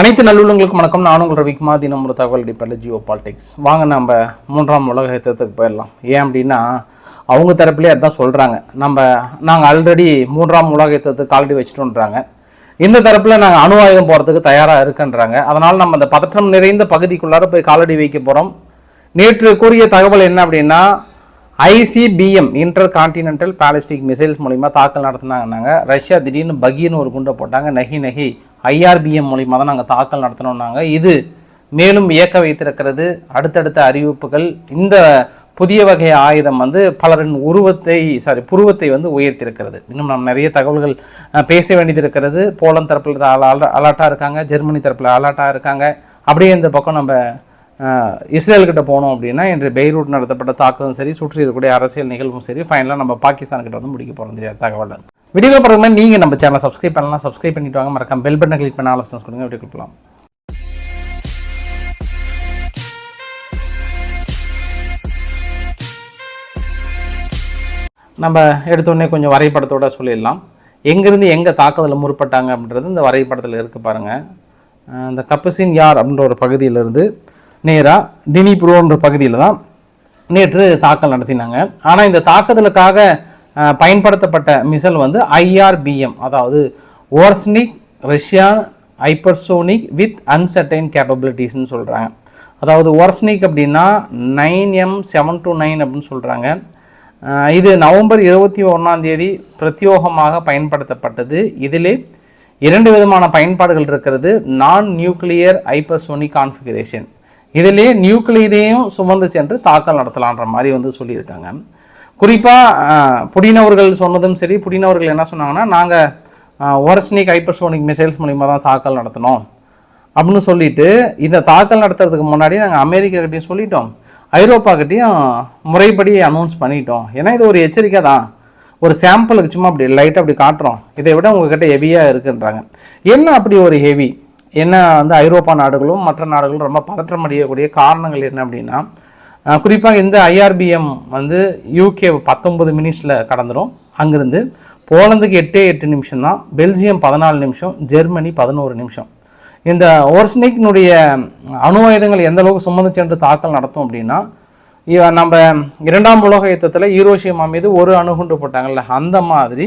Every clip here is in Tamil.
அனைத்து நல்லுள்ளங்களுக்கும் வணக்கம். நான் உங்கள் ரவிக்குமார். தினம் ஒரு தகவல் அடிப்படையில் ஜியோ பாலிடிக்ஸ். வாங்க நம்ம மூன்றாம் உலக யுத்தத்துக்கு போயிடலாம். ஏன் அப்படின்னா அவங்க தரப்புலேயே அதான் சொல்கிறாங்க நம்ம நாங்கள் ஆல்ரெடி மூன்றாம் உலக யுத்தத்துக்கு காலடி வச்சுட்டோன்றாங்க. இந்த தரப்பில் நாங்கள் அணு ஆயுதம் போகிறதுக்கு தயாராக இருக்குன்றாங்க. அதனால் நம்ம அந்த பதற்றம் நிறைந்த பகுதிக்குள்ளார போய் காலடி வைக்க போகிறோம் நேற்று கூறிய தகவல் என்ன அப்படின்னா ICBM inter continental ballistic missiles மூலிமா தாக்கல் நடத்தினாங்கன்னாங்க. ரஷ்யா திடீர்னு பகீர்னு ஒரு குண்டை போட்டாங்க. நகி நகி ஐஆர்பிஎம் மூலிமா தான் நாங்கள் தாக்கல் நடத்தினோம்னாங்க. இது மேலும் இயக்க வைத்திருக்கிறது. அடுத்தடுத்த அறிவிப்புகள். இந்த புதிய வகை ஆயுதம் வந்து பலரின் உருவத்தை சாரி புருவத்தை வந்து உயர்த்தியிருக்கிறது. இன்னும் நாம் நிறைய தகவல்கள் பேச வேண்டியது இருக்கிறது. போலந்து தரப்பில் அலாட்டாக இருக்காங்க. ஜெர்மனி தரப்பில் அலாட்டாக இருக்காங்க. அப்படியே இந்த பக்கம் நம்ம இஸ்ரேல்கிட்ட போனோம் அப்படின்னா இன்று பெய்ரூட் நடத்தப்பட்ட தாக்குதலும் சரி சுற்றி இருக்கக்கூடிய அரசியல் நிகழ்வும் சரி ஃபைனலாக நம்ம பாகிஸ்தான்கிட்ட வந்து முடிக்க போகிறோம் தெரியாது தகவல். வீடியோ போகிறது மாதிரி நீங்கள் நம்ம சேனலை சப்ஸ்கிரைப் பண்ணலாம் சப்ஸ்கிரைப் பண்ணிட்டு வாங்க. மறக்காம பெல் பட்டனை கிளிக் பண்ண ஆப்ஷன்ஸ் கொடுங்க. வீடியோ கொடுக்கலாம் நம்ம எடுத்தோடனே கொஞ்சம் வரைபடத்தோடு சொல்லிடலாம். எங்கேருந்து எங்கே தாக்குதலில் முற்பட்டாங்க அப்படின்றது இந்த வரைபடத்தில் இருக்குது பாருங்கள் இந்த கப்பசின் யார் அப்படின்ற ஒரு பகுதியிலிருந்து நேராக டினி டினிப்ரோன்ற பகுதியில் தான் நேற்று தாக்கல் நடத்தினாங்க. ஆனால் இந்த தாக்குதலுக்காக பயன்படுத்தப்பட்ட மிசல் வந்து ஐஆர்பிஎம் அதாவது Oreshnik Russia hypersonic with uncertain கேப்பபிலிட்டிஸ்னு சொல்கிறாங்க அதாவது ஓர்ஸ்னிக் அப்படின்னா nine M seven two nine அப்படின்னு சொல்கிறாங்க இது நவம்பர் இருபத்தி ஒன்றாம் தேதி பிரத்யோகமாக பயன்படுத்தப்பட்டது. இதிலே இரண்டு விதமான பயன்பாடுகள் இருக்கிறது. நான் நியூக்ளியர் ஹைப்பர்சோனிக் கான்ஃபிகரேஷன் இதிலே நியூக்ளியரையும் சுமந்து சென்று தாக்கல் நடத்தலான்ற மாதிரி வந்து சொல்லியிருக்காங்க. குறிப்பாக புடினவர்கள் சொன்னதும் சரி புடினவர்கள் என்ன சொன்னாங்கன்னா நாங்கள் ஒரஸ்னிக் ஹைப்பர்சோனிக் மிசைல்ஸ் மூலிமா தான் தாக்கல் நடத்தினோம். அப்படின்னு சொல்லிட்டு இந்த தாக்கல் நடத்துறதுக்கு முன்னாடி நாங்கள் அமெரிக்கர்கிட்டையும் சொல்லிட்டோம். ஐரோப்பாக்கிட்டையும் முறைப்படி அனௌன்ஸ் பண்ணிட்டோம். ஏன்னா இது ஒரு எச்சரிக்கை தான். ஒரு சாம்பிளுக்கு சும்மா அப்படி லைட்டாக அப்படி காட்டுறோம். இதை விட உங்ககிட்ட ஹெவியாக இருக்குன்றாங்க. என்ன அப்படி ஒரு ஹெவி என்ன வந்து ஐரோப்பா நாடுகளும் மற்ற நாடுகளும் ரொம்ப பதற்றம் அடையக்கூடிய காரணங்கள் என்ன அப்படின்னா குறிப்பாக இந்த ஐஆர்பிஎம் வந்து யூகே பத்தொன்பது மினிட்ஸில் கடந்துடும் அங்கிருந்து போலந்துக்கு எட்டே எட்டு நிமிஷம் தான் பெல்ஜியம் பதினாலு நிமிஷம் ஜெர்மனி பதினோரு நிமிஷம். இந்த ஓர்ஸ்னிக்னுடைய அணு ஆயுதங்கள் எந்த அளவுக்கு சுமந்து சென்று தாக்கல் நடத்தும் அப்படின்னா நம்ம இரண்டாம் உலக யுத்தத்தில் ஈரோஷியமா மீது ஒரு அணுகுண்டு போட்டாங்கல்ல அந்த மாதிரி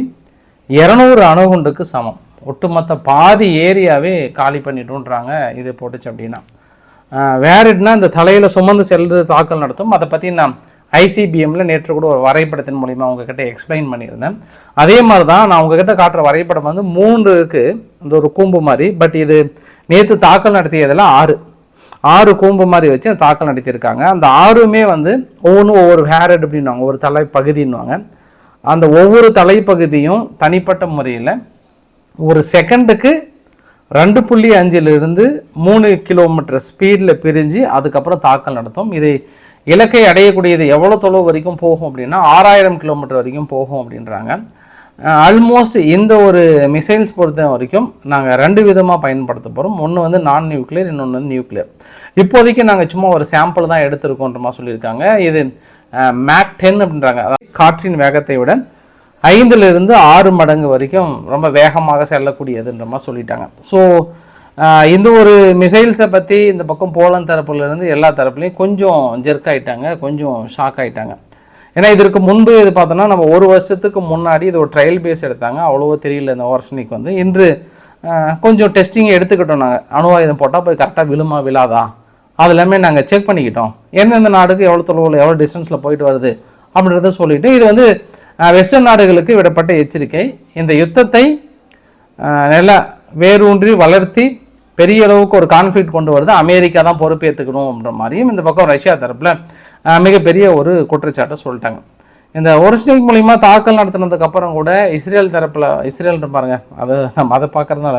இரநூறு அணுகுண்டுக்கு சமம். ஒட்டுமொத்த பாதி ஏரியாவே காலி பண்ணிட்டோன்றாங்க. இது போட்டுச்சு அப்படின்னா. வேறிட்னா இந்த தலையில் சுமந்து சென்று தாக்கல் நடத்தும். அதை பற்றி நான் ஐசிபிஎம்மில் நேற்று கூட ஒரு வரைபடத்தின் மூலிமா உங்ககிட்ட எக்ஸ்பிளைன் பண்ணியிருந்தேன். அதே மாதிரி தான் நான் உங்ககிட்ட காட்டுற வரைபடம் வந்து மூன்று இருக்குது இந்த ஒரு கூம்பு மாதிரி. பட் இது நேற்று தாக்கல் நடத்தியதில் ஆறு. ஆறு கூம்பு மாதிரி வச்சு தாக்கல் நடத்தியிருக்காங்க. அந்த ஆறுமே வந்து ஒவ்வொன்றும் ஒவ்வொரு ஹேரட் அப்படின்னுவாங்க. ஒரு தலைப்பகுதின்வாங்க அந்த ஒவ்வொரு தலைப்பகுதியும் தனிப்பட்ட முறையில் ஒரு செகண்டுக்கு ரெண்டு புள்ளி அஞ்சிலிருந்து மூணு கிலோமீட்டர் ஸ்பீடில் பிரிஞ்சு அதுக்கப்புறம் தாக்கல் நடத்தும். இதை இலக்கை அடையக்கூடியது எவ்வளோ தொலைவு வரைக்கும் போகும் அப்படின்னா ஆறாயிரம் கிலோமீட்டர் வரைக்கும் போகும் அப்படின்றாங்க. ஆல்மோஸ்ட் இந்த ஒரு மிசைல்ஸ் பொறுத்த வரைக்கும் நாங்கள் ரெண்டு விதமாக பயன்படுத்த போகிறோம் ஒன்று வந்து நான் நியூக்ளியர் இன்னொன்று வந்து நியூக்ளியர் இப்போதைக்கு நாங்கள் சும்மா ஒரு சாம்பிள் தான் எடுத்திருக்கோன்ற மாதிரி சொல்லியிருக்காங்க. இது மேக் டென் அப்படின்றாங்க. அதாவது காற்றின் வேகத்தை விட ஐந்துலேருந்து ஆறு மடங்கு வரைக்கும் ரொம்ப வேகமாக செல்லக்கூடியதுன்ற மாதிரி சொல்லிட்டாங்க. ஸோ இந்த ஒரு மிசைல்ஸை பற்றி இந்த பக்கம் போலந்து தரப்புலேருந்து எல்லா தரப்புலையும் கொஞ்சம் ஜெர்க் ஆகிட்டாங்க கொஞ்சம் ஷாக் ஆகிட்டாங்க ஏன்னா இதற்கு முன்பு இது பார்த்தோன்னா நம்ம ஒரு வருஷத்துக்கு முன்னாடி இது ஒரு ட்ரையல் பேஸ் எடுத்தாங்க. அவ்வளோவோ தெரியல இந்த ஓர்சனிக் வந்து. இன்று கொஞ்சம் டெஸ்டிங் எடுத்துக்கிட்டோம் நாங்கள் அணுவாயுதம் போட்டால் போய் கரெக்டாக விழுமா விழாதா? அது எல்லாமே நாங்கள் செக் பண்ணிக்கிட்டோம். எந்தெந்த நாடுக்கு எவ்வளோ தொலைவில் எவ்வளோ டிஸ்டன்ஸில் போயிட்டு வருது? அப்படின்றத சொல்லிவிட்டு இது வந்து வெஸ்டர்ன் நாடுகளுக்கு விடப்பட்ட எச்சரிக்கை. இந்த யுத்தத்தை ஆஹ், நல்லா வேரூன்றி வளர்த்தி பெரிய அளவுக்கு ஒரு கான்ஃப்ளிக் கொண்டு வருது. அமெரிக்கா தான் பொறுப்பேற்றுக்கணும் அப்படின்ற மாதிரியும் இந்த பக்கம் ரஷ்யா தரப்பில் மிகப்பெரிய ஒரு குற்றச்சாட்டை சொல்லிட்டாங்க. இந்த ஒரிஜினல் மூலிமா தாக்கல் நடத்தினதுக்கப்புறம் கூட இஸ்ரேல் தரப்பில் இஸ்ரேல் பாருங்க அதை நம்ம அதை பார்க்கறதுனால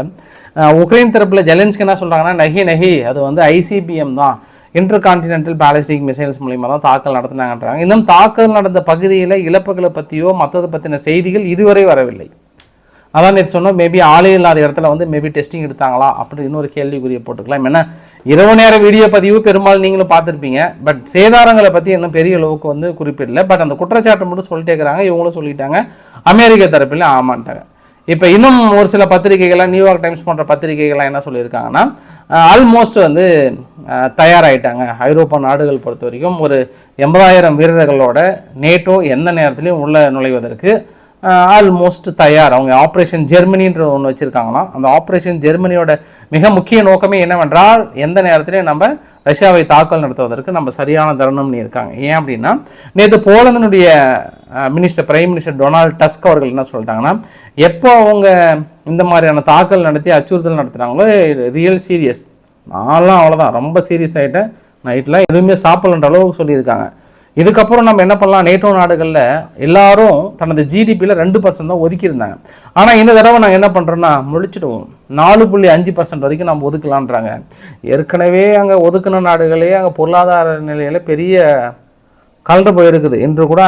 உக்ரைன் தரப்பில் ஜெலன்ஸ்க்கு என்ன சொல்கிறாங்கன்னா நகி நகி அது வந்து ஐசிபிஎம் தான். இன்டர் கான்டினென்டல் பேலஸ்டிக் மிசைல்ஸ் மூலிமா தான் தாக்கல் நடத்தினாங்கன்றாங்க. இன்னும் தாக்கல் நடந்த பகுதியில் இழப்புகளை பற்றியோ மற்றதை பற்றின செய்திகள் இதுவரை வரவில்லை. அதான் நேற்று சொன்னோம் மேபி ஆளே இல்லாத இடத்துல வந்து மேபி டெஸ்டிங் எடுத்தாங்களா அப்படின்னு இன்னொரு கேள்விக்குரிய போட்டுக்கலாம். ஏன்னா இரவு நேர வீடியோ பதிவு பெரும்பாலும் நீங்களும் பார்த்துருப்பீங்க. பட் சேதாரங்களை பற்றி இன்னும் பெரிய அளவுக்கு வந்து குறிப்பிடல. பட் அந்த குற்றச்சாட்டு மட்டும் சொல்லிட்டே இருக்கிறாங்க இவங்களும் சொல்லிட்டாங்க. அமெரிக்க தரப்பில் ஆமான்ட்டாங்க. இப்போ இன்னும் ஒரு சில பத்திரிகைகள்லாம் நியூயார்க் டைம்ஸ் போன்ற பத்திரிகைகள்லாம் என்ன சொல்லியிருக்காங்கன்னா ஆல்மோஸ்ட் வந்து தயாராகிட்டாங்க தயாராயிட்டாங்க. ஐரோப்பா நாடுகள் பொறுத்த வரைக்கும் ஒரு எண்பதாயிரம் வீரர்களோட நேட்டோ எந்த நேரத்துலையும் உள்ள நுழைவதற்கு ஆல்மோஸ்ட் தயார். அவங்க ஆப்ரேஷன் ஜெர்மனின்ற ஒன்று வச்சுருக்காங்களாம். அந்த ஆப்ரேஷன் ஜெர்மனியோட மிக முக்கிய நோக்கமே என்னவென்றால் எந்த நேரத்திலையும் நம்ம ரஷ்யாவை தாக்கல் நடத்துவதற்கு நம்ம சரியான தருணம்னு இருக்காங்க. ஏன் அப்படின்னா நேற்று போலந்தினுடைய minister prime minister Donald Tusk அவர்கள் என்ன சொல்லிட்டாங்கன்னா எப்போ அவங்க இந்த மாதிரியான தாக்கல் நடத்தி அச்சுறுத்தல் நடத்துகிறாங்களோ ரியல் சீரியஸ் நான்லாம் அவ்வளோதான் ரொம்ப சீரியஸ் ஆகிட்டேன் நைட்டில் எதுவுமே சாப்பிடலன்ற அளவுக்கு சொல்லியிருக்காங்க. இதுக்கப்புறம் நம்ம என்ன பண்ணலாம்? நேட்டோ நாடுகளில் எல்லாரும் தனது ஜிடிபியில் ரெண்டு பர்சன்ட் தான் ஒதுக்கியிருந்தாங்க. ஆனால் இந்த தடவை நாங்கள் என்ன பண்ணுறோன்னா முழிச்சிடுவோம். நாலு புள்ளி அஞ்சு பர்சன்ட் வரைக்கும் நம்ம ஒதுக்கலான்றாங்க. ஏற்கனவே அங்கே ஒதுக்கின நாடுகளே அங்கே பொருளாதார நிலையில் பெரிய கலந்து போயிருக்குது. என்று கூட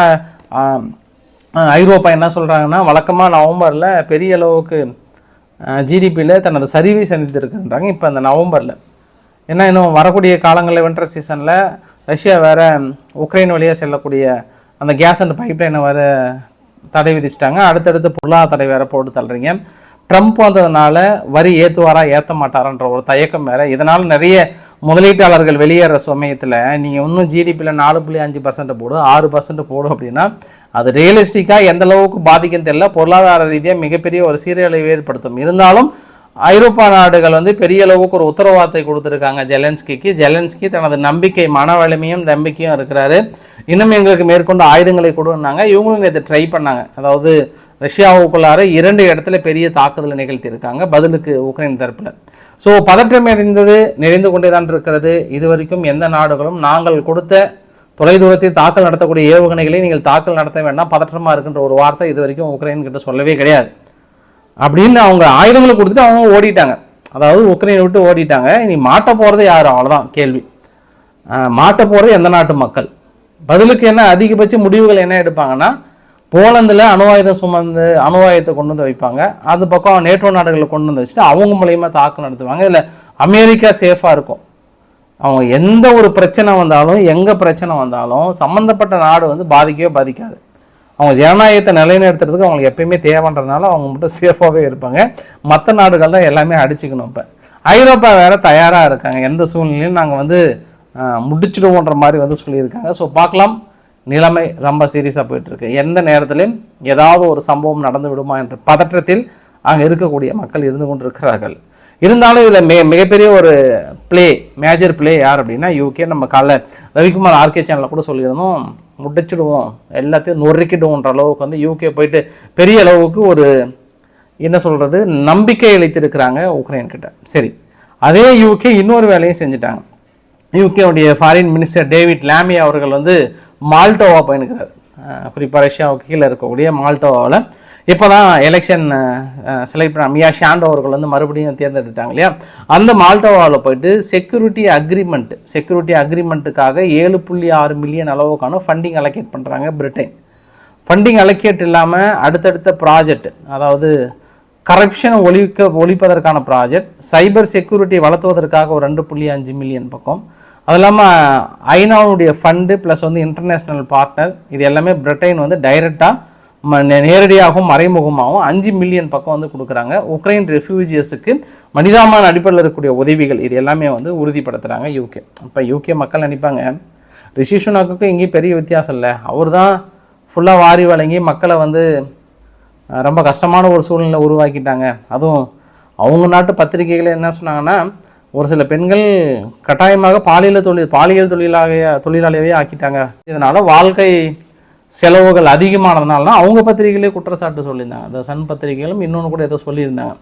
ஐரோப்பா என்ன சொல்கிறாங்கன்னா வழக்கமாக நவம்பரில் பெரிய அளவுக்கு ஜிடிபியில் தனது சரிவை சந்தித்திருக்குன்றாங்க. இப்போ அந்த நவம்பரில். ஏன்னா இன்னும் வரக்கூடிய காலங்களில் வின்டர் சீசனில் ரஷ்யா வேறு உக்ரைன் வழியாக செல்லக்கூடிய அந்த கேஸ் அண்ட் பைப்லைனை வேறு தடை விதிச்சிட்டாங்க. அடுத்தடுத்து பொருளாதார தடை வேறு போட்டு தள்ளுறீங்க. ட்ரம்ப் வந்ததுனால வரி ஏற்றுவாரா ஏற்ற மாட்டாரான்ற ஒரு தயக்கம் வேறு. இதனால் நிறைய முதலீட்டாளர்கள் வெளியேற சமயத்தில் நீங்கள் இன்னும் ஜிடிபியில் நாலு புள்ளி அஞ்சு பர்சன்ட் போடு ஆறு பர்சன்ட் போடும் அப்படின்னா அது ரியலிஸ்டிக்காக எந்த அளவுக்கு பாதிக்கும் தெரியல. பொருளாதார ரீதியாக மிகப்பெரிய ஒரு சீரழிவை ஏற்படுத்தும். இருந்தாலும் ஐரோப்பா நாடுகள் வந்து பெரிய அளவுக்கு ஒரு உத்தரவாதத்தை கொடுத்துருக்காங்க ஜெலன்ஸ்கிக்கு. ஜெலன்ஸ்கி தனது நம்பிக்கை மன வலிமையும் நம்பிக்கையும் இருக்கிறாரு. இன்னும் எங்களுக்கு மேற்கொண்டு ஆயுதங்களை கொடுன்னாங்க. இவங்களும் இதை ட்ரை பண்ணாங்க. அதாவது ரஷ்யாவுக்குள்ளார இரண்டு இடத்துல பெரிய தாக்குதலை நிகழ்த்தியிருக்காங்க பதிலுக்கு உக்ரைன் தரப்பில். ஸோ பதற்றம் நிறைந்தது நிறைந்து கொண்டே தான் இருக்கிறது. இதுவரைக்கும் எந்த நாடுகளும் நாங்கள் கொடுத்த தொலைதூரத்தில் தாக்கல் நடத்தக்கூடிய ஏவுகணைகளை நீங்கள் தாக்கல் நடத்த வேண்டாம் பதற்றமாக இருக்கின்ற ஒரு வார்த்தை இது வரைக்கும் உக்ரைன் கிட்ட சொல்லவே கிடையாது. அப்படின்னு அவங்க ஆயுதங்களை கொடுத்துட்டு அவங்க ஓடிட்டாங்க. அதாவது உக்ரைனை விட்டு ஓடிட்டாங்க. இனி மாட்ட போகிறது யார்? அவ்வளோதான் கேள்வி. மாட்ட போகிறது எந்த நாட்டு மக்கள்? பதிலுக்கு என்ன அதிகபட்ச முடிவுகள் என்ன எடுப்பாங்கன்னா போலந்தில் அணுவாயுதம் சுமந்து அணுவாயுதத்தை கொண்டு வந்து வைப்பாங்க. அது பக்கம் நேட்டோ நாடுகளை கொண்டு வந்து வச்சுட்டு அவங்க மூலயமா தாக்கு நடத்துவாங்க. இல்லை அமெரிக்கா சேஃபாக இருக்கும். அவங்க எந்த ஒரு பிரச்சனை வந்தாலும் எங்கே பிரச்சனை வந்தாலும் சம்மந்தப்பட்ட நாடு வந்து பாதிக்கவே பாதிக்காது. அவங்க ஜனநாயகத்தை நிலைநிறுத்துறதுக்கு அவங்களுக்கு எப்பயுமே தேவைன்றதுனால அவங்க மட்டும் சேஃபாகவே இருப்பாங்க. மற்ற நாடுகள் தான் எல்லாமே அடிச்சுக்கணும் இப்போ. ஐரோப்பா வேற தயாராக இருக்காங்க. எந்த சூழ்நிலையும் நாங்கள் வந்து முடிச்சிடுவோன்ற மாதிரி வந்து சொல்லியிருக்காங்க. ஸோ பார்க்கலாம். நிலைமை ரொம்ப சீரியஸாக போயிட்டுருக்கு. எந்த நேரத்திலையும் ஏதாவது ஒரு சம்பவம் நடந்து விடுமா என்ற பதற்றத்தில் அங்கே இருக்கக்கூடிய மக்கள் இருந்து கொண்டிருக்கிறார்கள். இருந்தாலும் இதில் மிக மிகப்பெரிய ஒரு ப்ளே மேஜர் ப்ளே யார் அப்படின்னா யூகே நம்ம காலைல ரவிக்குமார் ஆர்கே சேனலில் கூட சொல்லியிருந்தோம். முடிச்சிடுவோம். எல்லாத்தையும் நொறுக்கிடுவோன்ற அளவுக்கு வந்து யூகே போயிட்டு பெரிய அளவுக்கு ஒரு என்ன சொல்கிறது நம்பிக்கை அளித்திருக்கிறாங்க உக்ரைன் கிட்ட. சரி. அதே யூகே இன்னொரு வேலையும் செஞ்சுட்டாங்க. யூகேவுடைய ஃபாரின் மினிஸ்டர் டேவிட் லாமி அவர்கள் வந்து மால்டோவா பயணிக்கிறார். குறிப்பாக ரஷ்யாவுக்கு கீழே இருக்கக்கூடிய மால்டோவாவில் இப்போ தான் எலெக்ஷன் செலக்ட் பண்ண மியா ஷாண்டோ அவர்கள் வந்து மறுபடியும் தேர்ந்தெடுத்தாங்க இல்லையா? அந்த மால்டோவாவில் போயிட்டு செக்யூரிட்டி அக்ரிமெண்ட் செக்யூரிட்டி அக்ரிமெண்ட்டுக்காக ஏழு புள்ளி ஆறு மில்லியன் அளவுக்கான ஃபண்டிங் அலோகேட் பண்ணுறாங்க பிரிட்டன். ஃபண்டிங் அலோகேட் இல்லாமல் அடுத்தடுத்த ப்ராஜெக்ட் அதாவது கரப்ஷனை ஒழிக்க ஒழிப்பதற்கான ப்ராஜெக்ட் சைபர் செக்யூரிட்டி வளர்த்துவதற்காக ஒரு ரெண்டு புள்ளி அஞ்சு மில்லியன் பக்கம். அது இல்லாமல் ஐநாவுடைய ஃபண்டு ப்ளஸ் வந்து இன்டர்நேஷ்னல் பார்ட்னர் இது எல்லாமே பிரிட்டன் வந்து டைரெக்டாக நேரடியாகவும் மறைமுகமாகவும் அஞ்சு மில்லியன் பக்கம் வந்து கொடுக்குறாங்க. உக்ரைன் ரெஃப்யூஜியஸுக்கு மனிதாமான அடிப்படையில் இருக்கக்கூடிய உதவிகள் இது எல்லாமே வந்து உறுதிப்படுத்துகிறாங்க யூகே இப்போ யூகே மக்கள் நினைப்பாங்க ரிஷி சுனாக்குக்கும் இங்கேயும் பெரிய வித்தியாசம் இல்லை. அவர் தான் ஃபுல்லாக வாரி வழங்கி மக்களை வந்து ரொம்ப கஷ்டமான ஒரு சூழ்நிலை உருவாக்கிட்டாங்க. அதுவும் அவங்க நாட்டு பத்திரிகைகளை என்ன சொன்னாங்கன்னா ஒரு சில பெண்கள் கட்டாயமாக பாலியல் தொழில் பாலியல் தொழிலாக தொழிலாளியவே ஆக்கிட்டாங்க. இதனால் வாழ்க்கை செலவுகள் அதிகமானதுனால தான் அவங்க பத்திரிகையிலே குற்றச்சாட்டு சொல்லியிருந்தாங்க. அந்த சன் பத்திரிகைகளும் இன்னொன்று கூட ஏதோ சொல்லியிருந்தாங்க.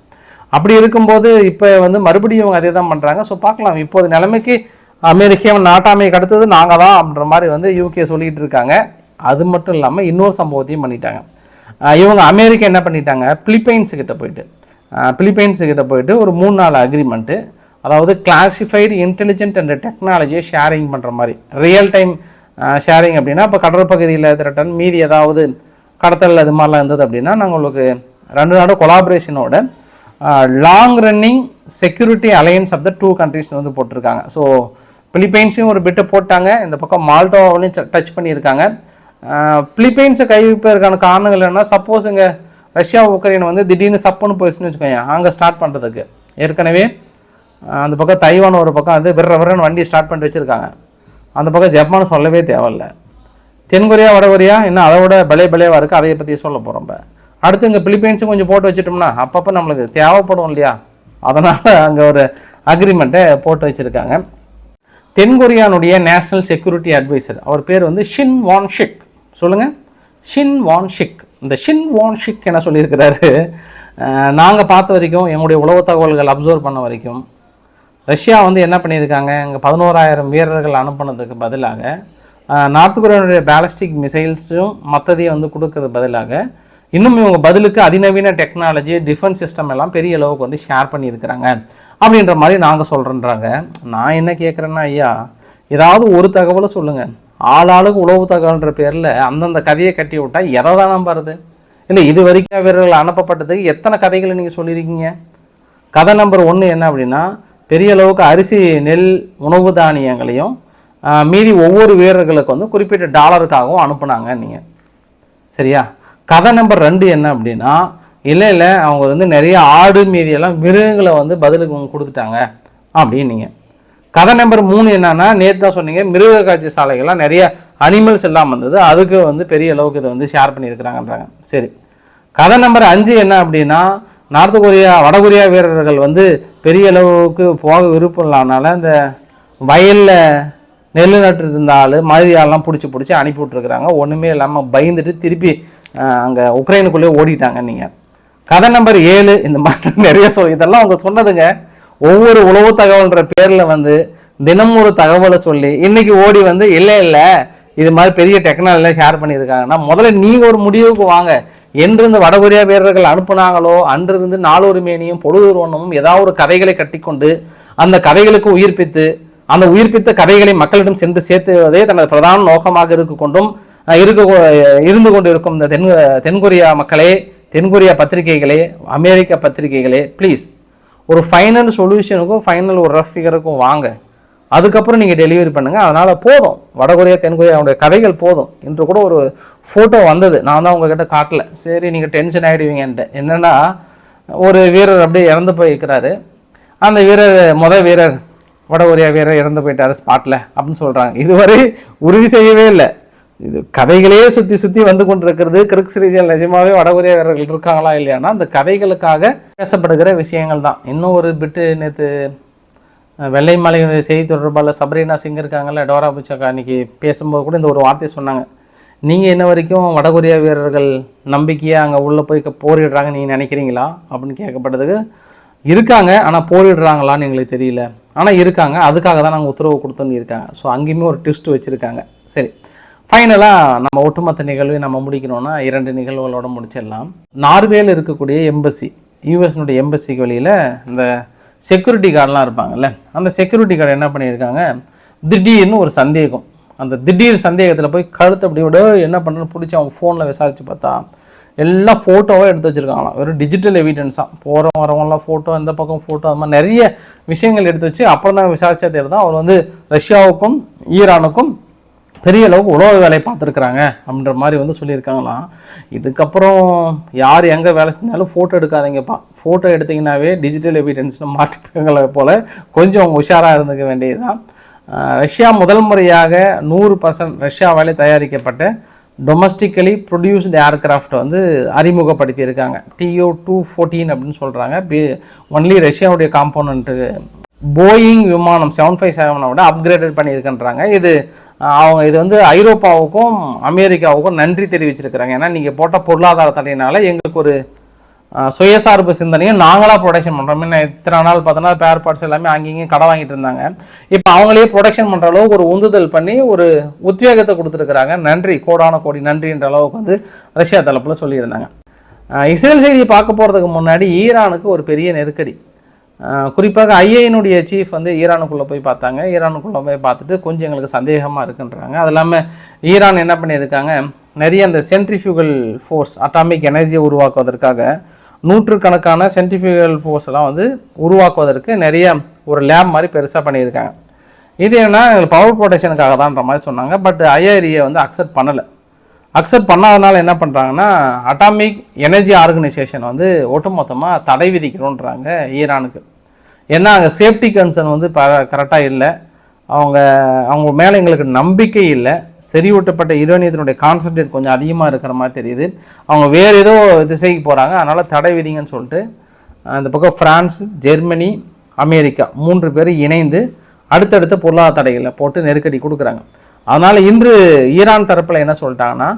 அப்படி இருக்கும்போது இப்போ வந்து மறுபடியும் இவங்க அதே தான் பண்ணுறாங்க ஸோ பார்க்கலாம். இப்போது நிலைமைக்கு அமெரிக்கா நாட்டாமை கடத்தது நாங்கள் தான் அப்படின்ற மாதிரி வந்து யூகே சொல்லிகிட்டு இருக்காங்க. அது மட்டும் இல்லாமல் இன்னொரு சம்பவத்தையும் பண்ணிட்டாங்க. இவங்க அமெரிக்கா என்ன பண்ணிட்டாங்க? பிலிப்பைன்ஸுக்கிட்ட போயிட்டு பிலிப்பைன்ஸு கிட்ட போயிட்டு ஒரு மூணு நாள் அக்ரிமெண்ட்டு அதாவது கிளாசிஃபைடு இன்டெலிஜென்ட் அண்ட் டெக்னாலஜியை ஷேரிங் பண்ணுற மாதிரி ரியல் டைம் ஷேரிங் அப்படின்னா இப்போ கடற்பகுதியில் திரட்டன் மீதி ஏதாவது கடத்தல் அது மாதிரிலாம் இருந்தது அப்படின்னா நாங்கள் உங்களுக்கு ரெண்டு நாடும் கொலாபரேஷனோட long running security alliance of the two countries வந்து போட்டிருக்காங்க. ஸோ பிலிப்பைன்ஸையும் ஒரு பிட்டு போட்டாங்க. இந்த பக்கம் மால்டோவாவிலையும் டச் பண்ணியிருக்காங்க. பிலிப்பைன்ஸை கைவிப்பதற்கான காரணங்கள் என்னென்னா சப்போஸ் இங்கே ரஷ்யா உக்ரைன் வந்து திடீர்னு சப்புன்னு போயிடுச்சுன்னு வச்சுக்கோங்க அங்கே ஸ்டார்ட் பண்ணுறதுக்கு ஏற்கனவே அந்த பக்கம் தைவான் ஒரு பக்கம் வந்து விற விரன்னு வண்டி ஸ்டார்ட் பண்ணி வச்சுருக்காங்க. அந்த பக்கம் ஜப்பான் சொல்லவே தேவையில்லை. தென்கொரியா வடகொரியா இன்னும் அதை விட பலே பலேவாக இருக்குது அதை பற்றி சொல்ல போகிறோம் இப்போ. அடுத்து இங்கே பிலிப்பைன்ஸும் கொஞ்சம் போட்டு வச்சுட்டோம்னா அப்பப்போ நம்மளுக்கு தேவைப்படும் இல்லையா? அதனால் அங்கே ஒரு அக்ரிமெண்ட்டை போட்டு வச்சுருக்காங்க. தென்கொரியானுடைய நேஷனல் செக்யூரிட்டி அட்வைசர் அவர் பேர் வந்து ஷின் வான் ஷிக் சொல்லுங்கள் ஷின் வான் ஷிக் இந்த ஷின் வான் ஷிக் என்ன சொல்லியிருக்கிறாரு? நாங்கள் பார்த்த வரைக்கும் எங்களுடைய உளவு தகவல்கள் அப்சர்வ் பண்ண வரைக்கும் ரஷ்யா வந்து என்ன பண்ணியிருக்காங்க? இங்கே பதினோராயிரம் வீரர்கள் அனுப்புனதுக்கு பதிலாக நார்த் கொரியாவுடைய பேலஸ்டிக் மிசைல்ஸும் மற்றதையும் வந்து கொடுக்கறது பதிலாக இன்னும் இவங்க பதிலுக்கு அதிநவீன டெக்னாலஜி டிஃபென்ஸ் சிஸ்டம் எல்லாம் பெரிய அளவுக்கு வந்து ஷேர் பண்ணியிருக்கிறாங்க. அப்படின்ற மாதிரி நாங்கள் சொல்கிறேன்றாங்க நான் என்ன கேட்குறேன்னா ஐயா ஏதாவது ஒரு தகவலை சொல்லுங்கள் ஆளாளுக்கு உளவு தகவல்ன்ற பேரில் அந்தந்த கதையை கட்டி விட்டால் எதை தான் நம்புறது இல்லை இது வரைக்கும் வீரர்கள் அனுப்பப்பட்டதுக்கு எத்தனை கதைகளை நீங்கள் சொல்லியிருக்கீங்க? கதை நம்பர் ஒன்று என்ன அப்படின்னா பெரிய அளவுக்கு அரிசி நெல் உணவு தானியங்களையும் மீதி ஒவ்வொரு வீரர்களுக்கு வந்து குறிப்பிட்ட டாலருக்காகவும் அனுப்புனாங்க நீங்கள் சரியா? கதை நம்பர் ரெண்டு என்ன அப்படின்னா இல்லை இல்லை அவங்க வந்து நிறைய ஆடு மீதியெல்லாம் மிருகங்களை வந்து பதிலுக்கு கொடுத்துட்டாங்க அப்படின்னீங்க கதை நம்பர் மூணு என்னன்னா நேற்று தான் சொன்னீங்க மிருக காட்சி சாலைகள்லாம் நிறைய அனிமல்ஸ் எல்லாம் வந்தது அதுக்கு வந்து பெரிய அளவுக்கு இதை வந்து ஷேர் பண்ணியிருக்கிறாங்கன்றாங்க. சரி. கதை நம்பர் அஞ்சு என்ன அப்படின்னா நார்த் கொரியா வடகொரியா வீரர்கள் வந்து பெரிய அளவுக்கு போக விருப்பம் இல்லாதனால இந்த வயலில் நெல் நட்டு இருந்த ஆள் மாதிரி ஆள்லாம் பிடிச்சி பிடிச்சி அனுப்பி விட்ருக்குறாங்க ஒன்றுமே இல்லாமல் பயந்துட்டு திருப்பி அங்கே உக்ரைனுக்குள்ளேயே ஓடிட்டாங்க நீங்கள் கதை நம்பர் ஏழு இந்த மாதிரி நிறைய சொல் இதெல்லாம் அவங்க சொன்னதுங்க. ஒவ்வொரு உளவு தகவல்ன்ற பேரில் வந்து தினமும் ஒரு தகவலை சொல்லி இன்றைக்கி ஓடி வந்து இல்லை இல்லை இது மாதிரி பெரிய டெக்னாலஜிலாம் ஷேர் பண்ணியிருக்காங்கன்னா முதல்ல நீங்கள் ஒரு முடிவுக்கு வாங்க. என்றிருந்து வடகொரியா வீரர்கள் அனுப்புனாங்களோ அன்றிருந்து நாளொரு மேனியும் பொழுதொரு வண்ணமும் ஏதாவது ஒரு கதைகளை கட்டிக்கொண்டு அந்த கதைகளுக்கு உயிர்ப்பித்து அந்த உயிர்ப்பித்த கதைகளை மக்களிடம் சென்று சேர்த்துவதே தனது பிரதான நோக்கமாக இருக்க கொண்டும் இருக்க இருந்து கொண்டு இருக்கும் இந்த தென் தென்கொரியா மக்களே தென்கொரியா பத்திரிகைகளே அமெரிக்க பத்திரிகைகளே ப்ளீஸ் ஒரு ஃபைனல் சொல்யூஷனுக்கும் ஃபைனல் ஒரு ரஃப் ஃபிகருக்கும் வாங்க. அதுக்கப்புறம் நீங்கள் டெலிவரி பண்ணுங்கள் அதனால் போதும். வடகொரியா தென்கொரியாவுடைய கதைகள் போதும் என்று கூட ஒரு ஃபோட்டோ வந்தது. நான் தான் உங்ககிட்ட காட்டல. சரி நீங்கள் டென்ஷன் ஆகிடுவீங்கன்ட்டு என்னென்னா ஒரு வீரர் அப்படியே இறந்து போயிருக்கிறாரு. அந்த வீரர் முத வீரர் வடகொரியா வீரர் இறந்து போயிட்டார் ஸ்பாட்டில் அப்படின்னு சொல்கிறாங்க இதுவரை உறுதி செய்யவே இல்லை. இது கதைகளையே சுற்றி சுற்றி வந்து கொண்டிருக்கிறது. கிரிக்ஸ் ரீஜன் நிஜமாவே வடகொரியா வீரர்கள் இருக்காங்களா இல்லையானா அந்த கதைகளுக்காக பேசப்படுகிற விஷயங்கள் தான். இன்னும் ஒரு பிட்டு நேற்று வெள்ளை மாளிகை செய்தி தொடர்பாளர் சபரீனா சிங் இருக்காங்கல்ல டோரா புச்சக்கா அன்னைக்கு பேசும்போது கூட இந்த ஒரு வார்த்தையை சொன்னாங்க. நீங்கள் என்ன வரைக்கும் வடகொரியா வீரர்கள் நம்பிக்கையாக அங்கே உள்ளே போய் போரிடுறாங்க நீங்கள் நினைக்கிறீங்களா? அப்படின்னு கேட்கப்பட்டதுக்கு இருக்காங்க ஆனால் போரிடுறாங்களான்னு எங்களுக்கு தெரியல. ஆனால் இருக்காங்க அதுக்காக தான் நாங்கள் உத்தரவு கொடுத்தோன்னு இருக்காங்க. ஸோ அங்கேயுமே ஒரு ட்விஸ்ட் வச்சுருக்காங்க. சரி. ஃபைனலாக நம்ம ஒட்டுமொத்த நிகழ்வை நம்ம முடிக்கணும்னா இரண்டு நிகழ்வுகளோட முடிச்சிடலாம். நார்வேல இருக்கக்கூடிய எம்பசி யூஎஸ்னுடைய எம்பசிக்கு வழியில் இந்த செக்யூரிட்டி கார்டெலாம் இருப்பாங்கல்ல அந்த செக்யூரிட்டி கார்டு என்ன பண்ணியிருக்காங்க? திடீர்னு ஒரு சந்தேகம். அந்த திடீர் சந்தேகத்தில் போய் கழுத்து அப்படி விட என்ன பண்ணுன்னு பிடிச்சி அவங்க ஃபோனில் விசாரித்து பார்த்தா எல்லாம் ஃபோட்டோவாக எடுத்து வச்சுருக்காங்களாம். வெறும் டிஜிட்டல் எவிடன்ஸாக போகிறோம் வரவங்களாம் ஃபோட்டோ இந்த பக்கம் ஃபோட்டோ அது மாதிரி நிறைய விஷயங்கள் எடுத்து வச்சு அப்புறம் தான் விசாரிச்சா தான் அவர் வந்து ரஷ்யாவுக்கும் ஈரானுக்கும் பெரிய அளவுக்கு உலக வேலையை பார்த்துருக்குறாங்க அப்படின்ற மாதிரி வந்து சொல்லியிருக்காங்களாம். இதுக்கப்புறம் யார் எங்கே வேலை செஞ்சாலும் ஃபோட்டோ எடுக்காதீங்கப்பா. ஃபோட்டோ எடுத்தீங்கன்னாவே டிஜிட்டல் எவிடென்ஸ்னு மாட்டிப்பீங்களை போல் கொஞ்சம் அவங்க உஷாராக இருந்துக்க வேண்டியதுதான். ரஷ்யா முதல் முறையாக நூறு பர்சன்ட் ரஷ்யாவாலே தயாரிக்கப்பட்ட டொமஸ்டிக்கலி ப்ரொடியூஸ்டு ஏர்கிராஃப்ட் வந்து அறிமுகப்படுத்தியிருக்காங்க. டிஓ டூ ஃபோர்டீன் அப்படின்னு சொல்கிறாங்க பி ஒன்லி ரஷ்யாவுடைய காம்போனண்ட்டு போயிங் விமானம் செவன் ஃபைவ் செவனை விட அப்கிரேடட் பண்ணியிருக்கன்றாங்க. இது அவங்க இது வந்து ஐரோப்பாவுக்கும் அமெரிக்காவுக்கும் நன்றி தெரிவிச்சிருக்கிறாங்க. ஏன்னா நீங்கள் போட்ட பொருளாதார தடையினால எங்களுக்கு ஒரு சுயசார்பு சிந்தனையும் நாங்களாக ப்ரொடக்ஷன் பண்ணுறோம் முன்ன இத்தனை நாள் பார்த்தோன்னா பேர் பார்ட்ஸ் எல்லாமே அங்கேயும் கடை வாங்கிட்டு இருந்தாங்க. இப்போ அவங்களே ப்ரொடக்ஷன் பண்ணுற அளவுக்கு ஒரு உந்துதல் பண்ணி ஒரு உத்வேகத்தை கொடுத்துருக்குறாங்க. நன்றி கோடான கோடி நன்றின்ற அளவுக்கு வந்து ரஷ்யா தளப்பில் சொல்லியிருந்தாங்க. இஸ்ரேல் செய்தியை பார்க்க போகிறதுக்கு முன்னாடி ஈரானுக்கு ஒரு பெரிய நெருக்கடி. குறிப்பாக ஐஏனுடைய சீஃப் வந்து ஈரானுக்குள்ளே போய் பார்த்தாங்க. ஈரானுக்குள்ளே போய் பார்த்துட்டு கொஞ்சம் எங்களுக்கு சந்தேகமாக இருக்குன்றாங்க. அது இல்லாமல் ஈரான் என்ன பண்ணியிருக்காங்க? நிறைய அந்த சென்ட்ரிஃபியூகல் ஃபோர்ஸ் அட்டாமிக் எனர்ஜியை உருவாக்குவதற்காக நூற்றுக்கணக்கான சென்ட்ரிஃபியூகல் ஃபோர்ஸ் எல்லாம் வந்து உருவாக்குவதற்கு நிறைய ஒரு லேப் மாதிரி பெருசாக பண்ணியிருக்காங்க. இது என்ன பவர் ப்ரொடெக்ஷனுக்காக தான்ற மாதிரி சொன்னாங்க. பட் ஐஏரியை வந்து அக்செப்ட் பண்ணலை. அக்செப்ட் பண்ணாதனால என்ன பண்ணுறாங்கன்னா அட்டாமிக் எனர்ஜி ஆர்கனைசேஷன் வந்து ஒட்டுமொத்தமாக தடை விதிக்கிறோன்றாங்க ஈரானுக்கு. ஏன்னா அங்கே சேஃப்டி கன்சர்ன் வந்து ப கரெக்டாக இல்லை. அவங்க அவங்க மேலே எங்களுக்கு நம்பிக்கை இல்லை. செறிவூட்டப்பட்ட யுரேனியத்தினுடைய கான்சன்ட்ரேட் கொஞ்சம் அதிகமாக இருக்கிற மாதிரி தெரியுது. அவங்க வேறு ஏதோ திசைக்கு போகிறாங்க அதனால் தடை விதிங்கன்னு சொல்லிட்டு அந்த பக்கம் ஃப்ரான்ஸ் ஜெர்மனி அமெரிக்கா மூன்று பேர் இணைந்து அடுத்தடுத்த பொருளாதார தடைகளை போட்டு நெருக்கடி கொடுக்குறாங்க. அதனால் இன்று ஈரான் தரப்பில் என்ன சொல்லிட்டாங்கன்னா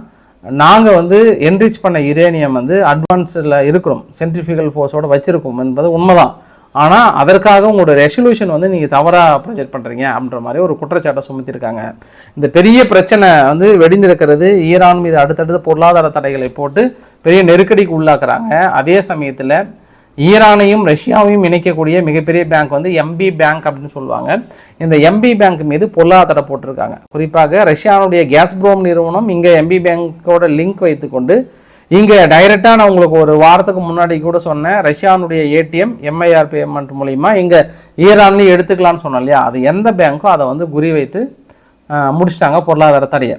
நாங்கள் வந்து என்ரிச் பண்ண யுரேனியம் வந்து அட்வான்ஸில் இருக்கிறோம். சென்ட்ரிஃபிகல் ஃபோர்ஸோடு வச்சுருக்கோம் என்பது உண்மைதான். ஆனால் அதற்காக உங்களோட ரெசல்யூஷன் வந்து நீங்கள் தவறாக ப்ரொஜெக்ட் பண்ணுறீங்க அப்படின்ற மாதிரி ஒரு குற்றச்சாட்டை சுமத்திருக்காங்க. இந்த பெரிய பிரச்சனை வந்து வெடிந்திருக்கிறது ஈரான் மீது அடுத்தடுத்த பொருளாதார தடைகளை போட்டு பெரிய நெருக்கடிக்கு உள்ளாக்குறாங்க. அதே சமயத்தில் ஈரானையும் ரஷ்யாவையும் இணைக்கக்கூடிய மிகப்பெரிய பேங்க் வந்து எம்பி பேங்க் அப்படின்னு சொல்லுவாங்க. இந்த எம்பி பேங்க் மீது பொருளாதார போட்டிருக்காங்க. குறிப்பாக ரஷ்யாவுடைய கேஸ்ப்ரோம் நிறுவனம் இங்கே எம்பி பேங்கோட லிங்க் வைத்துக்கொண்டு இங்கே டைரெக்டாக நான் உங்களுக்கு ஒரு வாரத்துக்கு முன்னாடி கூட சொன்னேன் ரஷ்யானுடைய ஏடிஎம் எம்ஐஆர் பேமெண்ட் மூலிமா இங்கே ஈரான்லேயும் எடுத்துக்கலான்னு சொன்னோம் இல்லையா? அது எந்த பேங்க்கோ அதை வந்து குறி வைத்து முடிச்சிட்டாங்க பொருளாதார தடையை.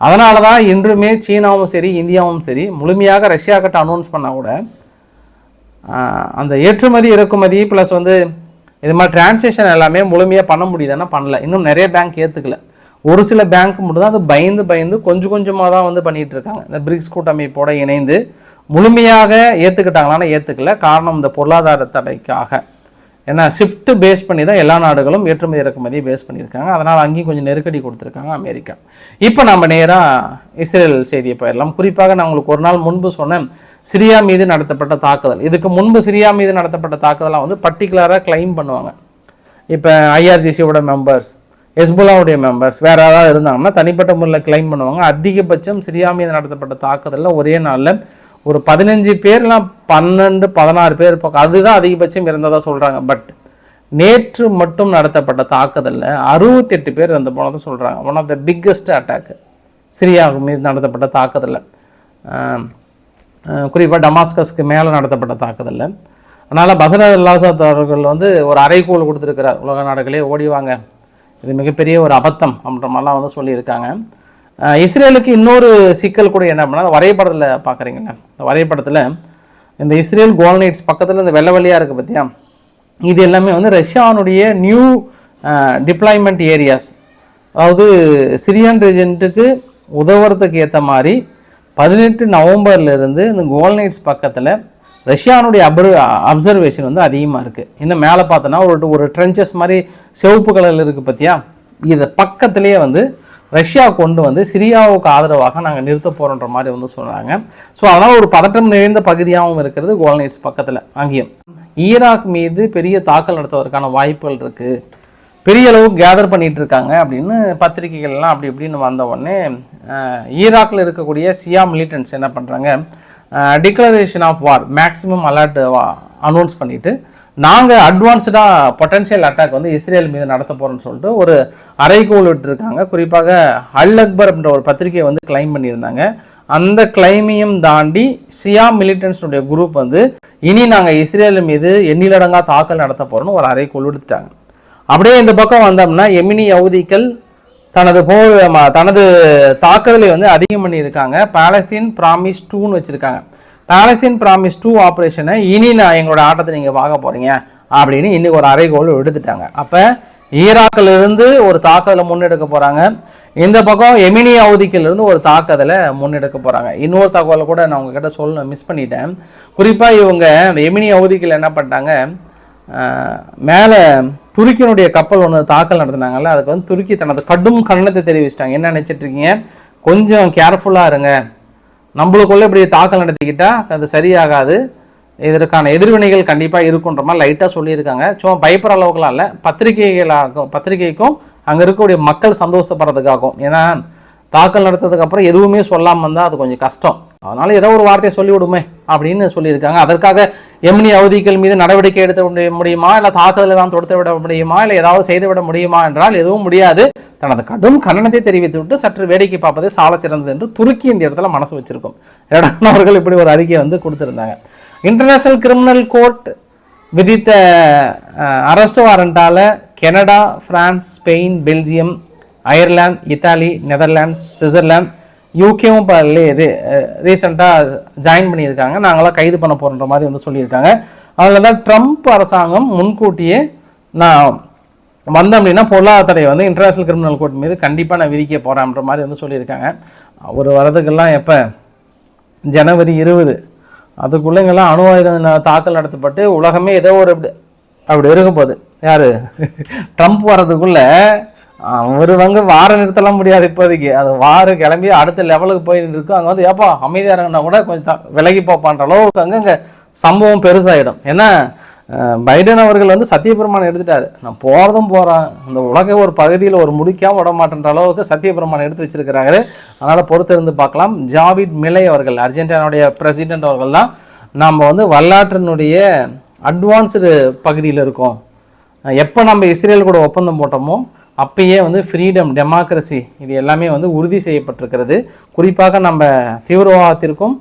அதனால தான் இன்றுமே சீனாவும் சரி இந்தியாவும் சரி முழுமையாக ரஷ்யா கிட்ட அனௌன்ஸ் பண்ணால் கூட அந்த ஏற்றுமதி இறக்குமதி ப்ளஸ் வந்து இது மாதிரி டிரான்சேக்ஷன் எல்லாமே முழுமையாக பண்ண முடியுதுன்னா பண்ணல. இன்னும் நிறைய பேங்க் ஏற்றுக்கல ஒரு சில பேங்க் மட்டும் தான் அது பயந்து பயந்து கொஞ்சம் கொஞ்சமாக தான் வந்து பண்ணிகிட்டு இருக்காங்க. இந்த பிரிக்ஸ் கூட்டமைப்போட இணைந்து முழுமையாக ஏற்றுக்கிட்டாங்களான்னு ஏற்றுக்கல காரணம் இந்த பொருளாதார தடைக்காக. ஏன்னா ஷிஃப்ட்டு பேஸ் பண்ணி தான் எல்லா நாடுகளும் ஏற்றுமதி இறக்குமதியை பேஸ் பண்ணியிருக்காங்க. அதனால் அங்கேயும் கொஞ்சம் நெருக்கடி கொடுத்துருக்காங்க அமெரிக்கா. இப்போ நம்ம நேராக இஸ்ரேல் செய்தியை போயிடலாம். குறிப்பாக நான் உங்களுக்கு ஒரு நாள் முன்பு சொன்னேன். சிரியா மீது நடத்தப்பட்ட தாக்குதல். இதுக்கு முன்பு சிரியா மீது நடத்தப்பட்ட தாக்குதலாம் வந்து பர்டிகுலராக கிளைம் பண்ணுவாங்க. இப்போ ஐஆர்ஜிசியோட மெம்பர்ஸ் ஹெஸ்புல்லாவுடைய மெம்பர்ஸ் வேறு யாராவது இருந்தாங்கன்னா தனிப்பட்ட முறையில் கிளைம் பண்ணுவாங்க. அதிகபட்சம் சிரியா மீது நடத்தப்பட்ட தாக்குதலில் ஒரே நாளில் ஒரு பதினஞ்சு பேர்லாம் பன்னெண்டு பதினாறு பேர் பக்கம் அதுதான் அதிகபட்சம் இருந்ததாக சொல்கிறாங்க பட் நேற்று மட்டும் நடத்தப்பட்ட தாக்குதலில் அறுபத்தெட்டு பேர் இறந்து போனதை சொல்கிறாங்க one of the biggest attack சிரியாவுக்கு மீது நடத்தப்பட்ட தாக்குதலில். குறிப்பாக டமாஸ்கஸ்க்கு மேலே நடத்தப்பட்ட தாக்குதலில். அதனால் பசரத் லாசாத் அவர்கள் வந்து ஒரு அரைக்கோள் கொடுத்துருக்கிறார். உலக நாடுகளே ஓடிவாங்க இது மிகப்பெரிய ஒரு அபத்தம் அப்படின்ற மாதிரிலாம் வந்து சொல்லியிருக்காங்க. இஸ்ரேலுக்கு இன்னொரு சிக்கல் கூட என்ன பண்ணால் வரைபடத்தில் பார்க்குறீங்கல்ல இந்த வரைபடத்தில் இந்த இஸ்ரேல் கோல்நைட்ஸ் பக்கத்தில் இந்த வெள்ளை வெள்ளையாக இருக்குது பார்த்தியா இது எல்லாமே வந்து ரஷ்யானுடைய நியூ டிப்ளாய்மெண்ட் ஏரியாஸ் அதாவது சிரியன் ரீஜென்ட்டுக்கு உதவுறதுக்கு ஏற்ற மாதிரி பதினெட்டு நவம்பர்லேருந்து இந்த கோல்நைட்ஸ் பக்கத்தில் ரஷ்யானுடைய அப்ரு அப்சர்வேஷன் வந்து அதிகமாக இருக்குது இன்னும் மேலே பார்த்தோன்னா ஒரு ஒரு ட்ரென்ச்சஸ் மாதிரி செவப்பு கலரில் இருக்குது பார்த்தியா இதை பக்கத்துலேயே வந்து ரஷ்யா கொண்டு வந்து சிரியாவுக்கு ஆதரவாக நாங்கள் நிறுத்த போகிறோன்ற மாதிரி வந்து சொல்கிறாங்க ஸோ அதனால் ஒரு பதட்டம் நிறைந்த பகுதியாகவும் இருக்கிறது கோல்நைட்ஸ் பக்கத்தில் அங்கேயும். ஈராக் மீது பெரிய தாக்கல் நடத்துவதற்கான வாய்ப்புகள் இருக்குது பெரிய அளவு கேதர் பண்ணிட்டு இருக்காங்க அப்படின்னு பத்திரிகைகள்லாம் அப்படி இப்படின்னு வந்த உடனே ஈராக்கில் ஈராக்ல இருக்கக்கூடிய சியா மிலிட்டன்ஸ் என்ன பண்ணுறாங்க declaration of war maximum alert announce பண்ணிட்டு நாங்கள் அட்வான்ஸ்டாக பொட்டன்ஷியல் அட்டாக் வந்து இஸ்ரேல் மீது நடத்த போகிறோம்னு சொல்லிட்டு ஒரு அரைகோல் விட்டுருக்காங்க. குறிப்பாக அல் அக்பர் அப்படின்ற ஒரு பத்திரிகையை வந்து கிளைம் பண்ணியிருந்தாங்க. அந்த கிளைமையும் தாண்டி சியா மிலிட்டன்ஸுடைய குரூப் வந்து இனி நாங்கள் இஸ்ரேல் மீது எண்ணிலடங்கா தாக்கல் நடத்த போகிறோம்னு ஒரு அறைகோல் விடுத்துட்டாங்க. அப்படியே இந்த பக்கம் வந்தோம்னா எமினி யவுதிகள் தனது போர் ம- தனது தாக்குதலை வந்து அதிகம் பண்ணியிருக்காங்க. பாலஸ்தீன் ப்ராமிஸ் டூன்னு வச்சுருக்காங்க. பாலஸ்தீன் ப்ராமிஸ் டூ ஆப்ரேஷனை இனி நான் எங்களோட ஆட்டத்தை நீங்கள் பார்க்க போகிறீங்க அப்படின்னு இன்னைக்கு ஒரு அறைகோல் எடுத்துட்டாங்க. அப்போ ஈராக்கில் இருந்து ஒரு தாக்குதலை முன்னெடுக்க போகிறாங்க இந்த பக்கம் எமினி அவதிக்கிலிருந்து ஒரு தாக்குதலை முன்னெடுக்க போகிறாங்க இன்னொரு தகவலை கூட நான் உங்ககிட்ட சொல்ல மிஸ் பண்ணிட்டேன். குறிப்பாக இவங்க எமினி அவதிக்கில் என்ன பண்ணிட்டாங்க? மேலே துருக்கியினுடைய கப்பல் ஒன்று தாக்கல் நடத்தினாங்கல்ல அதுக்கு வந்து துருக்கி தனது கடும் கண்டனத்தை தெரிவிச்சிட்டாங்க. என்ன நினச்சிட்டு இருக்கீங்க? கொஞ்சம் கேர்ஃபுல்லாக இருங்க. நம்மளுக்குள்ளே இப்படி தாக்கல் நடத்திக்கிட்டால் அது சரியாகாது. இதற்கான எதிர்வினைகள் கண்டிப்பாக இருக்குன்ற மாதிரி லைட்டாக சொல்லியிருக்காங்க. சும்மா பயப்படுற அளவுக்குலாம் இல்லை. பத்திரிகைகளாகும் பத்திரிகைக்கும் அங்கே இருக்கக்கூடிய மக்கள் சந்தோஷப்படுறதுக்காகும் ஏன்னா தாக்கல் நடத்ததுக்கப்புறம் எதுவுமே சொல்லாமல் இருந்தால் அது கொஞ்சம் கஷ்டம். அதனால் ஏதோ ஒரு வார்த்தையை சொல்லிவிடுமே அப்படின்னு சொல்லியிருக்காங்க. அதற்காக எம்னி அவதிகள் மீது நடவடிக்கை எடுத்து விட முடியுமா? இல்லை தாக்குதலை தான் தொடுத்து விட முடியுமா? இல்லை ஏதாவது செய்து விட முடியுமா என்றால் எதுவும் முடியாது. தனது கடும் கண்டனத்தை தெரிவித்து விட்டு சற்று வேடிக்கை பார்ப்பதே சால சிறந்தது என்று துருக்கி இந்த இடத்துல மனசு வச்சிருக்கும். எடப்பாடி அவர்கள் இப்படி ஒரு அறிக்கை வந்து கொடுத்துருந்தாங்க. இன்டர்நேஷ்னல் கிரிமினல் கோர்ட் விதித்த அரெஸ்ட் வாரண்டால் Canada France Spain Belgium Ireland Italy Netherlands Switzerland யூகேவும் இப்போ ரீசெண்டாக ஜாயின் பண்ணியிருக்காங்க. நாங்களாம் கைது பண்ண போகிறன்ற மாதிரி வந்து சொல்லியிருக்காங்க. அதில் தான் ட்ரம்ப் அரசாங்கம் முன்கூட்டியே நான் வந்தோம் அப்படின்னா பொருளாதார தடையை வந்து இன்டர்நேஷ்னல் கிரிமினல் கோர்ட் மீது கண்டிப்பாக நான் விதிக்க போகிறேன்ற மாதிரி வந்து சொல்லியிருக்காங்க. அவர் வரதுக்கெல்லாம் எப்போ? ஜனவரி இருபது. அதுக்குள்ளேங்கெல்லாம் அணு ஆயுதம் தாக்கல் நடத்தப்பட்டு உலகமே ஏதோ ஒரு அப்படி அப்படி இருக்க போகுது. யார்? ட்ரம்ப் வர்றதுக்குள்ளே அவர் வந்து வார நிறுத்தலாம் முடியாது இப்போதைக்கு. அது வார கிளம்பி அடுத்த லெவலுக்கு போயிட்டு இருக்கு. அங்கே வந்து ஏப்பா அமைதியாக இறங்கினா கூட கொஞ்சம் விலகி போப்பான்ற அளவுக்கு அங்கே இங்கே சம்பவம் பெருசாயிடும். ஏன்னா பைடன் அவர்கள் வந்து சத்தியபிரமாணம் எடுத்துட்டாரு. நான் போகிறதும் போகிறேன் இந்த உலக ஒரு பகுதியில் ஒரு முடிக்காமல் விட மாட்டேன்ற அளவுக்கு சத்தியபிரமாணம் எடுத்து வச்சிருக்கிறாரு. அதனால் பொறுத்திருந்து பார்க்கலாம். ஜாவிட் மிலை அவர்கள் அர்ஜென்டினாவுடைய பிரசிடென்ட் அவர்கள் தான் நாம் வந்து வரலாற்றினுடைய அட்வான்ஸ்டு பகுதியில் இருக்கோம். எப்போ நம்ம இஸ்ரேல் கூட ஒப்பந்தம் போட்டோமோ அப்பயே வந்து ஃப்ரீடம் டெமோக்ரஸி இது எல்லாமே வந்து உறுதி செய்யப்பட்டிருக்கிறது. குறிப்பாக நம்ம தீவிரவாதத்திற்கும்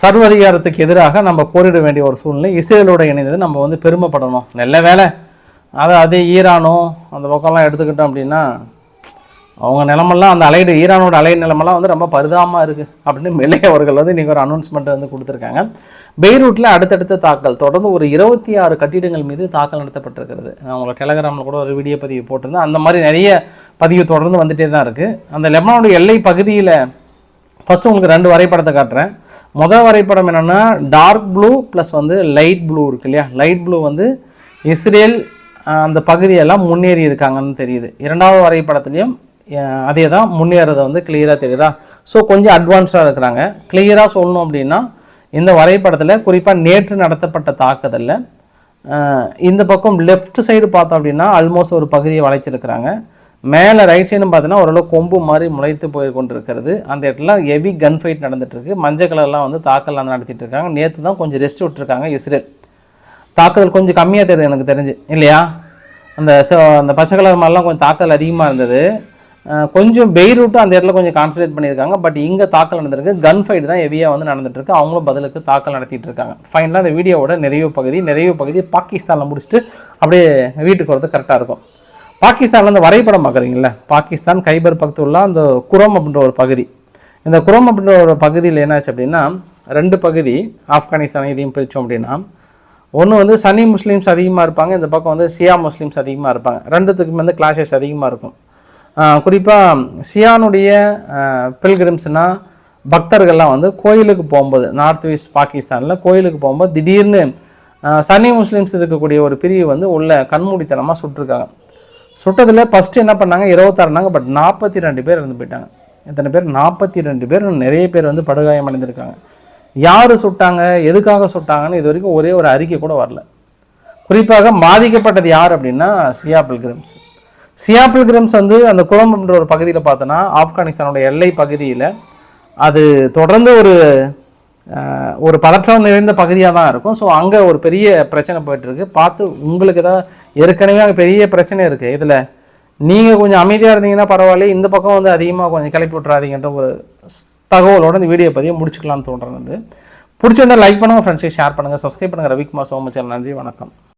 சர்வதிகாரத்துக்கு எதிராக நம்ம போரிட வேண்டிய ஒரு சூழ்நிலை இஸ்ரேலோட இணைந்தது. நம்ம வந்து பெருமைப்படணும். நல்ல வேலை அதை அதே ஈரானோ அந்த பக்கம்லாம் எடுத்துக்கிட்டோம் அப்படின்னா அவங்க நிலமெல்லாம் அந்த அலைடு ஈரானோட அலை நிலமெல்லாம் வந்து ரொம்ப பரிதாபமாக இருக்குது அப்படின்னு மெல்லே அவர்கள் வந்து நீங்கள் ஒரு அனௌன்ஸ்மெண்ட் வந்து கொடுத்துருக்காங்க. பெய்ரூட்டில் அடுத்தடுத்த தாக்கல். தொடர்ந்து ஒரு இருபத்தி ஆறு கட்டிடங்கள் மீது தாக்கல் நடத்தப்பட்டிருக்கிறது. நான் உங்களை டெலகிராமில் கூட ஒரு வீடியோ பதிவு போட்டிருந்தேன். அந்த மாதிரி நிறைய பதிவு தொடர்ந்து வந்துட்டே தான் இருக்குது அந்த லெபனானுடைய எல்லை பகுதியில் ஃபஸ்ட்டு உங்களுக்கு ரெண்டு வரைபடத்தை காட்டுறேன். முதல் வரைபடம் என்னென்னா டார்க் ப்ளூ ப்ளஸ் வந்து லைட் ப்ளூ இருக்கு இல்லையா? லைட் ப்ளூ வந்து இஸ்ரேல் அந்த பகுதியெல்லாம் முன்னேறி இருக்காங்கன்னு தெரியுது. இரண்டாவது வரைபடத்துலையும் அதே தான் முன்னேறதை வந்து கிளியராக தெரியுதா? ஸோ கொஞ்சம் அட்வான்ஸாக இருக்கிறாங்க. கிளியராக சொல்லணும் அப்படின்னா இந்த வரைபடத்தில் குறிப்பாக நேற்று நடத்தப்பட்ட தாக்குதலில். இந்த பக்கம் லெஃப்ட் சைடு பார்த்தோம் அப்படின்னா ஆல்மோஸ்ட் ஒரு பகுதியை வளைச்சிருக்கிறாங்க. மேலே ரைட் சைடும் பார்த்தீங்கன்னா ஓரளவு கொம்பு மாதிரி முளைத்து போய் கொண்டிருக்கிறது. அந்த இடத்துல ஹெவி கன் ஃபைட் நடந்துட்டுருக்கு. மஞ்சள் கலர்லாம் வந்து தாக்கல் நடத்திட்டு இருக்காங்க. நேற்று தான் கொஞ்சம் ரெஸ்ட் விட்டுருக்காங்க இஸ்ரேல். தாக்குதல் கொஞ்சம் கம்மியாக தெரியுது எனக்கு தெரிஞ்சு. இல்லையா? அந்த ஸோ அந்த பச்சை கலர் மாதிரிலாம் கொஞ்சம் தாக்குதல் அதிகமாக இருந்தது. கொஞ்சம் பெய்ரூட்டும் அந்த இடத்துல கொஞ்சம் கான்சன்ட்ரேட் பண்ணியிருக்காங்க. பட் இங்கே தாக்கல் நடந்திருக்கு. கன் ஃபைட் தான் ஹெவியாக வந்து நடந்துட்டுருக்கு. அவங்களும் பதிலுக்கு தாக்கல் நடத்திட்டு இருக்காங்க. ஃபைனலாக அந்த வீடியோவோட நிறைவு பகுதி நிறைவு பகுதி பாகிஸ்தானில் முடிச்சுட்டு அப்படியே வீட்டுக்கு வரது கரெக்டாக இருக்கும். பாகிஸ்தானில் இந்த வரைபடம் பார்க்குறீங்களா பாகிஸ்தான் கைபர் பக்கத்துள்ள அந்த குரம் அப்படின்ற ஒரு பகுதி. இந்த குரம் அப்படின்ற ஒரு பகுதியில் என்னாச்சு அப்படின்னா ரெண்டு பகுதி ஆப்கானிஸ்தான் இதையும் பிரித்தோம் அப்படின்னா ஒன்று வந்து சனி முஸ்லீம்ஸ் அதிகமாக இருப்பாங்க இந்த பக்கம் வந்து சியா முஸ்லீம்ஸ் அதிகமாக இருப்பாங்க. ரெண்டுத்துக்குமே வந்து கிளாஷஸ் அதிகமாக இருக்கும். குறிப்பாக சியானுடைய பில்கிரிம்ஸ்னால் பக்தர்கள்லாம் வந்து கோயிலுக்கு போகும்போது நார்த் ஈஸ்ட் பாகிஸ்தானில் கோயிலுக்கு போகும்போது திடீர்னு சன்னி முஸ்லீம்ஸ் இருக்கக்கூடிய ஒரு பிரிவு வந்து உள்ள கண்மூடித்தனமாக சுட்டிருக்காங்க. சுட்டதில் ஃபஸ்ட்டு என்ன பண்ணாங்க? இருபத்தாறுனாங்க பட் நாற்பத்தி ரெண்டு பேர் இறந்து போயிட்டாங்க. எத்தனை பேர்? நாற்பத்தி ரெண்டு பேர் நிறைய பேர் வந்து படுகாயம் அடைந்திருக்காங்க. யார் சுட்டாங்க? எதுக்காக சுட்டாங்கன்னு இது வரைக்கும் ஒரே ஒரு அறிக்கை கூட வரல. குறிப்பாக பாதிக்கப்பட்டது யார் அப்படின்னா சியா பில்கிரிம்ஸ் சியாப்பிள் கிரம்ஸ் வந்து அந்த குளம் என்ற ஒரு பகுதியில் பார்த்தோன்னா ஆப்கானிஸ்தானோட எல்லை பகுதியில் அது தொடர்ந்து ஒரு ஒரு பதற்றம் நிறைந்த பகுதியாக தான் இருக்கும். ஸோ அங்கே ஒரு பெரிய பிரச்சனை போயிட்டுருக்கு. பார்த்து உங்களுக்கு ஏதாவது ஏற்கனவே அங்கே பெரிய பிரச்சனை இருக்குது இதில் நீங்கள் கொஞ்சம் அமைதியாக இருந்தீங்கன்னா பரவாயில்ல. இந்த பக்கம் வந்து அதிகமாக கொஞ்சம் கிளப்பி விட்றாதீங்கன்ற ஒரு தகவலோட இந்த வீடியோ பதிவை முடிச்சுக்கலாம்னு தோன்றது பிடிச்சிருந்தால் லைக் பண்ணுங்கள் ஃப்ரெண்ட்ஸை ஷேர் பண்ணுங்கள் சப்ஸ்கிரைப் பண்ணுங்கள் ரவிக்குமார் சோமச்சர் நன்றி வணக்கம்.